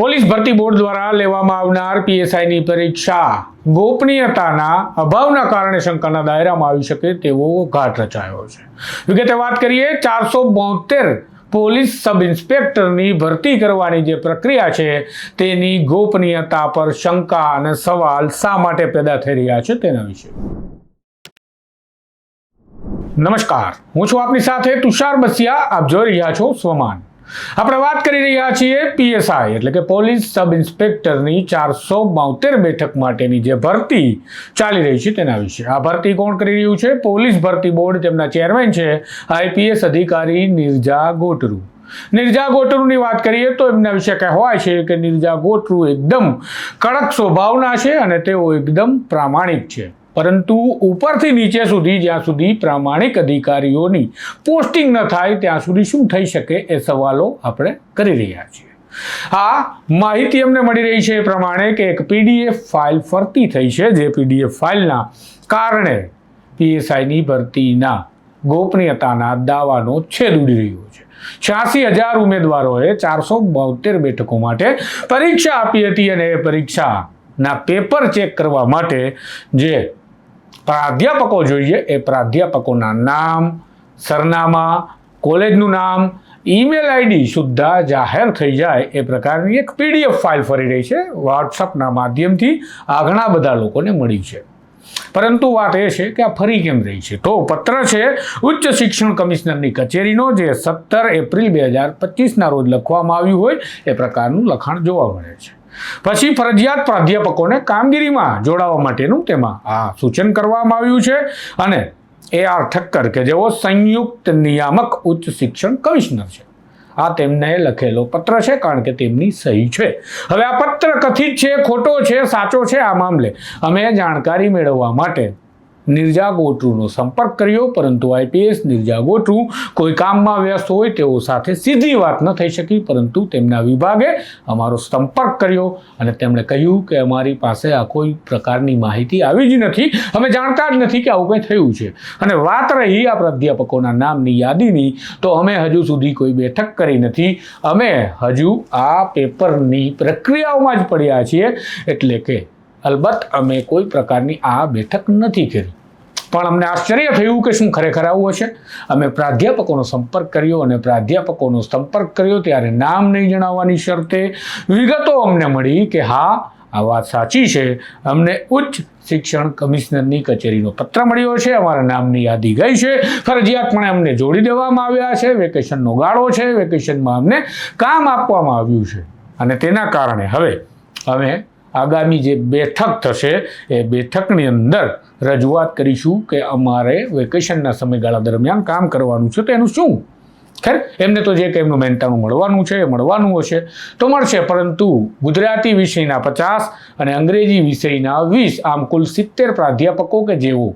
Police ભરતી board દ્વારા લેવામાં આવનાર પીએસઆઈની પરીક્ષા ગોપનીયતાના અભાવના કારણે શંકાના દાયરામાં આવી શકે તેવો ઘાટ રચાયો છે. વિગતે વાત કરીએ, ચારસો બોતેર પોલીસ સબ ઇન્સ્પેક્ટરની ભરતી કરવાની જે પ્રક્રિયા છે, તેની ગોપનીયતા પર શંકા અને સવાલ શા માટે પેદા થઈ રહ્યા છે તેના વિશે. નમસ્કાર, હું છું આપની સાથે તુષાર બસિયા. આપ જોઈ રહ્યા છો સ્વમાન. આપણે વાત કરી રહ્યા છીએ પીએસઆઈ એટલે કે પોલીસ સબ ઇન્સ્પેક્ટરની ચારસો બોતેર બેઠક માટેની જે ભરતી ચાલી રહી છે તેના વિશે. આ ભરતી કોણ કરી રહ્યું છે? પોલીસ ભરતી બોર્ડ તેમના ચેરમેન છે, આઈપીએસ અધિકારી નિર્જા ગોટરુ. નિર્જા ગોટરુની વાત કરીએ તો એમના વિશે કહેવાય છે કે નિર્જા ગોટરુ એકદમ કડક સ્વભાવના છે અને તેઓ એકદમ પ્રામાણિક છે. પરંતુ ઉપરથી નીચે સુધી, જ્યાં સુધી પ્રામાણિક અધિકારીઓની પોસ્ટિંગ ન થાય, ત્યાં સુધી શું થઈ શકે એ સવાલો આપણે કરી રહ્યા છીએ. આ માહિતી અમને મળી રહી છે એ પ્રમાણે કે એક પીડીએફ ફાઇલ ફરતી થઈ છે, જે પીડીએફ ફાઇલના કારણે પીએસઆઈની ભરતીના ગોપનીયતાના દાવાનો છેદ ઉડી રહ્યો છે. છ્યાસી હજાર ઉમેદવારોએ ચારસો બોતેર બેઠકો માટે પરીક્ષા આપી હતી અને એ પરીક્ષાના પેપર ચેક કરવા માટે જે પ્રાધ્યાપકો જોઈએ એ પ્રાધ્યાપકોના નામ, સરનામા, કોલેજનું નામ, ઈમેલ આઈડી સુદ્ધા જાહેર થઈ જાય એ પ્રકારની એક પીડીએફ ફાઇલ ફરી રહી છે. વોટ્સઅપના માધ્યમથી આ ઘણા બધા લોકોને મળી છે. પરંતુ વાત એ છે કે આ ફરી કેમ રહી છે? તો પત્ર છે, ઉચ્ચ શિક્ષણ કમિશનરની કચેરીનો, જે સત્તર એપ્રિલ બે હજાર પચીસના રોજ લખવામાં આવ્યું હોય એ પ્રકારનું લખાણ જોવા મળે છે. પછી ફરજિયાત પ્રાધ્યાપકોને કામગીરીમાં જોડાવા માટેનું તેમાં આ સૂચન કરવામાં આવ્યું છે અને એ આર ઠક્કર કે જેઓ સંયુક્ત નિયામક ઉચ્ચ શિક્ષણ કમિશનર છે. આ તેમને લખેલો પત્ર છે કારણ કે તેમની સહી છે. હવે આ પત્ર કથિત છે, ખોટો છે, સાચો છે, આ મામલે અમે જાણકારી મેળવવા માટે નિર્જા ગોટરુનો સંપર્ક કર્યો, પરંતુ આઈપીએસ નિર્જા ગોટરુ કોઈ કામમાં વ્યસ્ત હોય તેઓ સાથે સીધી વાત ન થઈ શકી, પરંતુ તેમના વિભાગે અમારો સંપર્ક કર્યો અને તેમણે કહ્યું કે અમારી પાસે આ કોઈ પ્રકારની માહિતી આવી જ નથી. અમે જાણતા જ નથી કે આવું કંઈ થયું છે. અને વાત રહી આ પ્રાધ્યાપકોના નામની યાદીની, તો અમે હજુ સુધી કોઈ બેઠક કરી નથી. અમે હજુ આ પેપરની પ્રક્રિયાઓમાં જ પડ્યા છીએ, એટલે કે અલબત્ત અમે કોઈ પ્રકારની આ બેઠક નથી કરી. પણ અમને આશ્ચર્ય થયું કે શું ખરેખર આવું હશે. અમે પ્રાધ્યાપકોનો સંપર્ક કર્યો અને પ્રાધ્યાપકોનો સંપર્ક કર્યો ત્યારે નામ નહીં જણાવવાની શરતે વિગતો અમને મળી કે હા, આ વાત સાચી છે. અમને ઉચ્ચ શિક્ષણ કમિશનરની કચેરીનો પત્ર મળ્યો છે. અમારા નામની યાદી ગઈ છે. ફરજિયાતપણે અમને જોડી દેવામાં આવ્યા છે. વેકેશનનો ગાળો છે. વેકેશનમાં અમને કામ આપવામાં આવ્યું છે. અને તેના કારણે હવે અમે આગામી જે બેઠક થશે, એ બેઠકની અંદર રજૂઆત કરીશું કે અમારે વેકેશનના સમયગાળા દરમિયાન કામ કરવાનું છે તો એનું શું? ખેર, એમને તો જે કે એમનું મહેનતાણું મળવાનું છે એ મળવાનું હશે. તો મળશે, પરંતુ ગુજરાતી વિષયના પચાસ અને અંગ્રેજી વિષયના વીસ, આમ કુલ સિત્તેર પ્રાધ્યાપકો કે જેઓ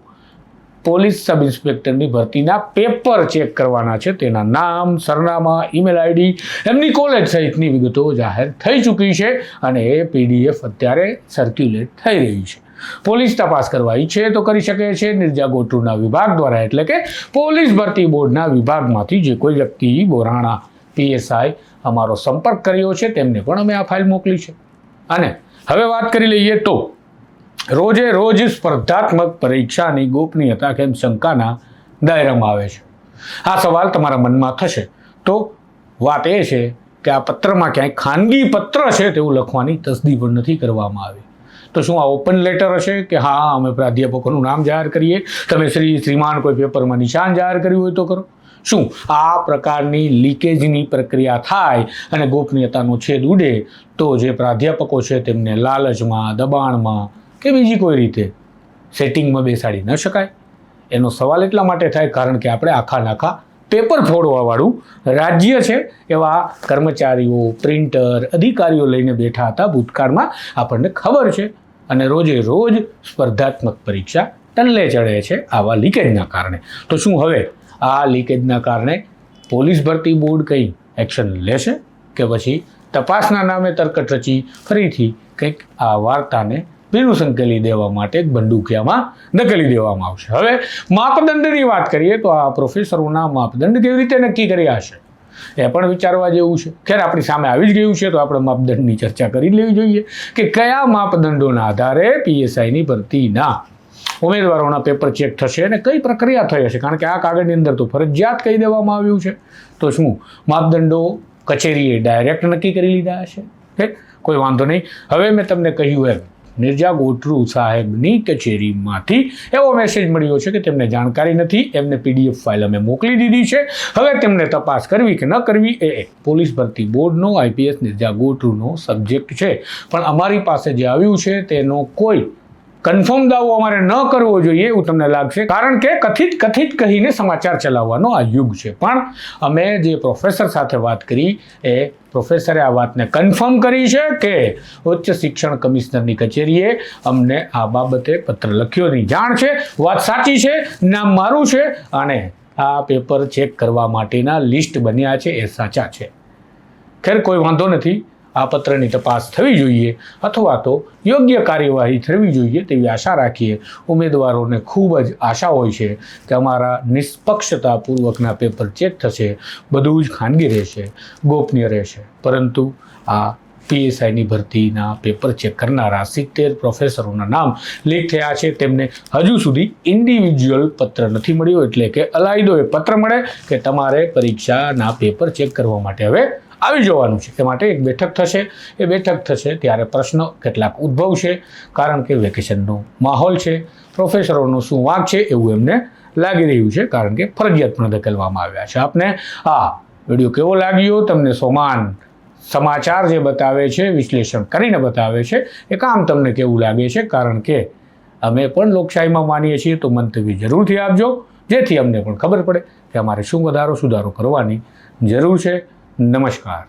પોલીસ સબ ઇન્સ્પેક્ટરની ભરતીના પેપર ચેક કરવાના છે. તેના નામ, સરનામા, ઈમેલ આઈડી એમની કોલેજ સહિતની વિગતો જાહેર થઈ ચૂકી છે અને એ પીડીએફ અત્યારે સર્ક્યુલેટ થઈ રહી છે. પોલીસ તપાસ કરવા ઈચ્છે તો કરી શકે છે. નિર્જા ગોટુના વિભાગ દ્વારા એટલે કે પોલીસ ભરતી બોર્ડના વિભાગમાંથી જે કોઈ વ્યક્તિ બોરાણા પીએસઆઈ અમારો સંપર્ક કર્યો છે, તેમને પણ અમે આ ફાઇલ મોકલી છે. અને હવે વાત કરી લઈએ તો રોજે રોજ સ્પર્ધાત્મક પરીક્ષાની ગોપનીયતા કેમ શંકાના દાયરામાં આવે છે? આ સવાલ તમારા મનમાં થશે. તો વાત એ છે કે આ પત્રમાં ક્યાંય ખાનગી પત્ર છે તેવું લખવાની તસદી પણ નથી કરવામાં આવી. તો શું આ ઓપન લેટર હશે કે હા, અમે પ્રાધ્યાપકોનું નામ જાહેર કરીએ? તમે શ્રી શ્રીમાન કોઈ પેપરમાં નિશાન જાહેર કર્યું હોય તો કરો. શું આ પ્રકારની લીકેજની પ્રક્રિયા થાય અને ગોપનીયતાનો છેદ ઉડે તો જે પ્રાધ્યાપકો છે તેમને લાલચમાં, દબાણમાં કે બીજી કોઈ રીતે? સેટિંગમાં બેસાડી ન શકાય. એનો સવાલ એટલા માટે થાય કારણ કે આપણે આખા નાખા પેપર ફોડવાવાળું રાજ્ય છે. એવા કર્મચારીઓ પ્રિન્ટર અધિકારીઓ લઈને બેઠા હતા ભૂતકાળમાં. આપણને ખબર છે. અને રોજે રોજ સ્પર્ધાત્મક પરીક્ષા ટનલે ચડે છે આવા લીકેજના કારણે. તો શું હવે? આ લીકેજના કારણે પોલીસ ભરતી બોર્ડ કંઈ એક્શન લેશે? કે પછી તપાસના નામે તરકટ રચી ફરીથી કંઈક આ વાર્તાને ભીનું સંકેલી દેવા માટે બંડુકિયામાં ધકેલી દેવામાં આવશે. હવે માપદંડની વાત કરીએ તો આ પ્રોફેસરોના માપદંડ કેવી રીતે નક્કી કર્યા હશે? એ પણ વિચારવા જેવું છે. ખેર આપણી સામે આવી જ ગયું છે તો આપણે માપદંડની ચર્ચા કરી લેવી જોઈએ કે કયા માપદંડોના આધારે પીએસઆઈની ભરતીના ઉમેદવારોના પેપર ચેક થશે અને કઈ પ્રક્રિયા થઈ હશે? કારણ કે આ કાગળની અંદર તો ફરજિયાત કહી દેવામાં આવ્યું છે. તો શું? માપદંડો કચેરીએ ડાયરેક્ટ નક્કી કરી લીધા હશે? કોઈ વાંધો નહીં. હવે મેં તમને કહ્યું એમ નિર્જા ગોટરુ સાહેબની કચેરીમાંથી એવો મેસેજ મળ્યો છે કે તેમને જાણકારી નથી, એમને પીડીએફ ફાઇલ અમે મોકલી દીધી છે. હવે તેમને તપાસ કરવી કે ન કરવી એ પોલીસ ભરતી બોર્ડનો આઈપીએસ નિર્જા ગોટરુનો સબ્જેક્ટ છે. પણ અમારી પાસે જે આવ્યું છે તેનો કોઈ કન્ફર્મ દાવો અમારે ન કરવો જોઈએ એવું તમને લાગશે. કારણ કે કથિત કથિત કહીને સમાચાર ચલાવવાનો આ યુગ છે. પણ અમે જે પ્રોફેસર સાથે વાત કરી, એ પ્રોફેસરે આ વાતને કન્ફર્મ કરી છે કે ઉચ્ચ શિક્ષણ કમિશનરની કચેરીએ અમને આ બાબતે પત્ર લખ્યોની જાણ છે, વાત સાચી છે, નામ મારું છે અને આ પેપર ચેક કરવા માટેના લિસ્ટ બન્યા છે, એ સાચા છે. ખેર, કોઈ વાંધો નથી. આ પત્રની તપાસ થવી જોઈએ અથવા તો યોગ્ય કાર્યવાહી થવી જોઈએ તેવી આશા રાખીએ. ઉમેદવારોને ખૂબ જ આશા હોય છે કે અમારા નિષ્પક્ષતાપૂર્વકના પેપર ચેક થશે, બધું જ ખાનગી રહેશે, ગોપનીય રહેશે. પરંતુ આ પીએસઆઈની ભરતીના પેપર ચેક કરનારા સિત્તેર પ્રોફેસરોના નામ લીક થયા છે. તેમને હજુ સુધી ઇન્ડિવિજ્યુઅલ પત્ર નથી મળ્યો. એટલે કે અલાયદો એ પત્ર મળે કે તમારે પરીક્ષાના પેપર ચેક કરવા માટે હવે આવી જવાનું છે. તે માટે એક બેઠક થશે. એ બેઠક થશે ત્યારે પ્રશ્નો કેટલાક ઉદ્ભવશે, કારણ કે વેકેશનનો માહોલ છે. પ્રોફેસરોનો શું વાંક છે એવું એમને લાગી રહ્યું છે, કારણ કે ફરજિયાત પણ ધકેલવામાં આવ્યા છે. આપને આ વીડિયો કેવો લાગ્યો? તમને સોમાન સમાચાર જે બતાવે છે, વિશ્લેષણ કરીને બતાવે છે, એ કામ તમને કેવું લાગે છે? કારણ કે અમે પણ લોકશાહીમાં માનીએ છીએ, તો મંતવ્ય જરૂરથી આપજો. જેથી અમને પણ ખબર પડે કે અમારે શું વધારો સુધારો કરવાની જરૂર છે. નમસ્કાર.